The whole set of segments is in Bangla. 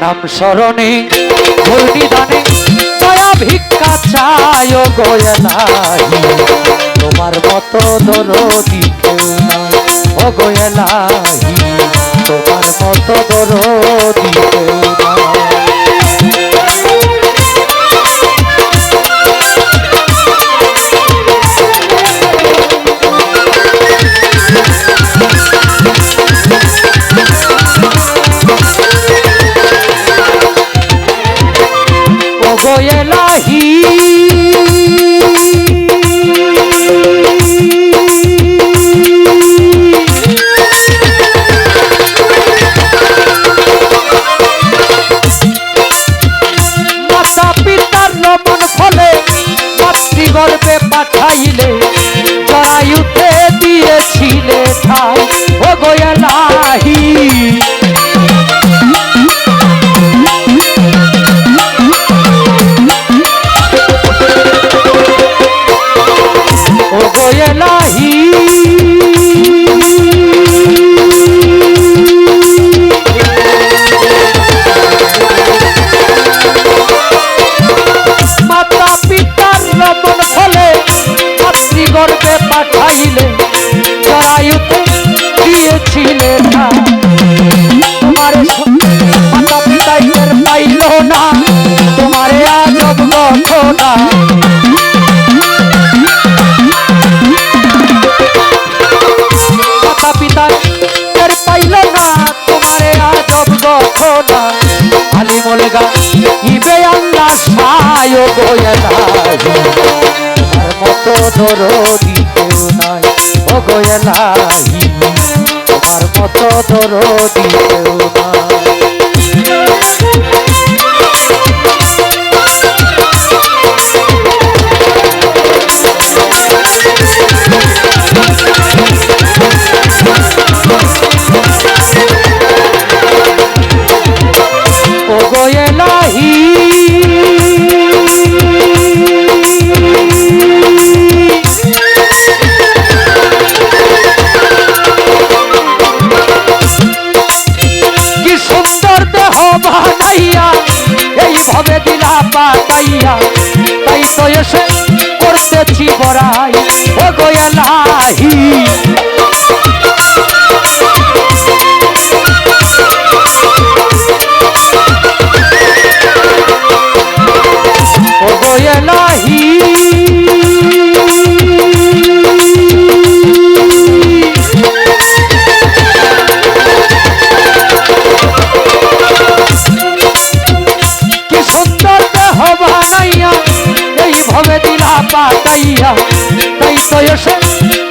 নাম স্মরণে দানে দয়া ভিক্ষা চায় গোয়েলাই তোমার মতো দরদি কেউ নাই, ও গোয়েলাই তোমার মতো দরদি কেউ নাই। দিয়েছিলে ঠাই ও গোয়েলাহি মলগা ইবে আল্লাহ সায় গোয়েলা তোমার মতো দরদি কেউ নাই ও গোয়েলা তোমার মতো দরদি কেউ নাই। পাতাইয়া তাই তো এসে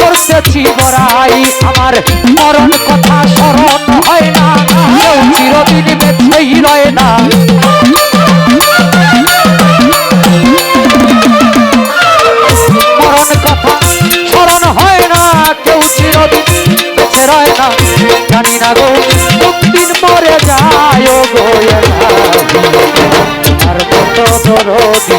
করতেছি বড়াই আমার মরণ কথা স্মরণ হয় না, কেউ চিরদিন বেঁচেই রয় না। মরণ কথা স্মরণ হয় না, কেউ চিরদিন বেঁচে রয় না। জানি না গো কোনদিন মরে যায় গোয়েলা আর মতো দরদি।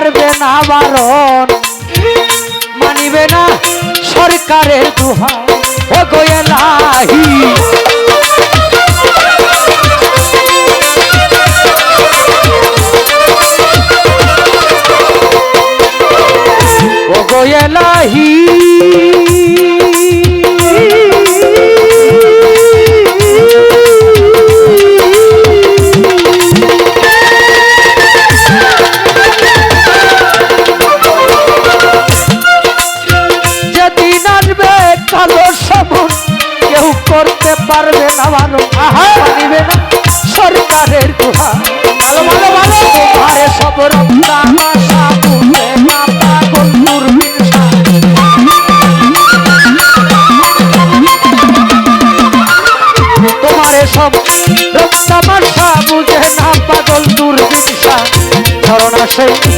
পারবে না বারণ। মানিবে না সরকারের দুহা ও গোয়েলাহি সব রক্তা মাসা বুঝে না পাগল দুর্বিষা। ঝরনা সেই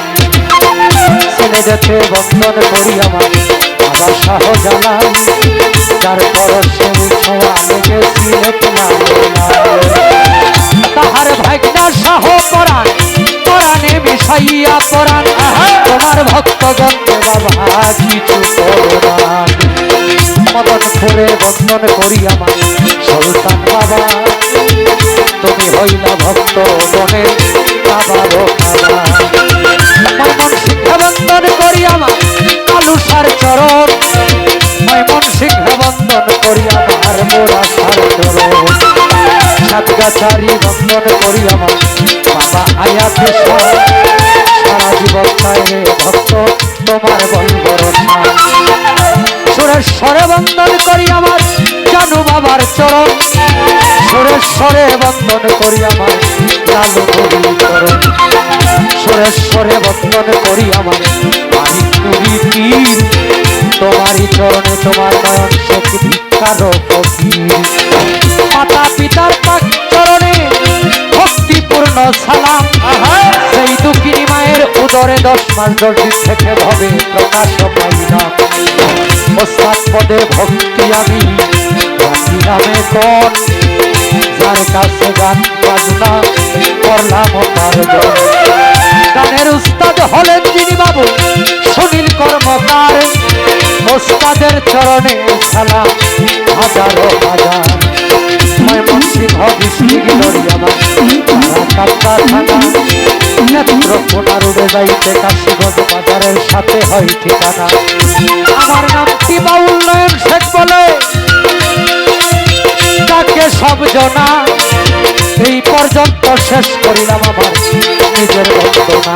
সিলেটেতে বন্দন করি আমার। বাবা ছোঁয়া লেগে সিলেট মাওলাল। তাহার ভাগনা শাহ পরাণ, পরাণে মিশাইয়া পরাণ। তোমার বাবা কিছু মদন বন্ধন করি আমার, সুলতান বাবা। তুমি হইলা ভক্ত গণের শিক্ষা বন্ধন করি আমার, কালুসার চরণ। মন শিক্ষা বন্ধন করি আমার মোরা সার চরণ। সাতগাছারি বন্ধন করি আমার, বাবা আয়াতে সারা জীবন রে ভক্ত, তোমার বলবরণা সুরেশ্বরে বন্দন করি আমার, জানু বাবার চরণ। সুরেশ্বরে বন্দন করি আমার লালু চরণ সুরেশ্বরে বন্দন করি আমার পীর তোমারই চরণে তোমার নয়ন শেখ ভিক্ষার মাতা পিতার পাক চরণে ভক্তিপূর্ণ সালাম। সেই দুঃখিনী মায়ের উদরে দশ মাস দশ থেকে ভবে প্রকাশ পাইলাম ওস্তাদ পদে ভক্তি আমি। নামে কন। যার কাছে গান বাজনা করলাম তার গানের উস্তাদ হলেন যিনি বাবু, সুনীল কর্মকার। ওস্তাদের চরণে সালাম হাজারো হাজার। ময়মনসিংহ ডিস্ট্রিক্ট আমার। নামটি বাউল নয়ন শেখ বলে। সব জনা। এই পর্যন্ত শেষ করিলাম আমার নিজের বন্দনা।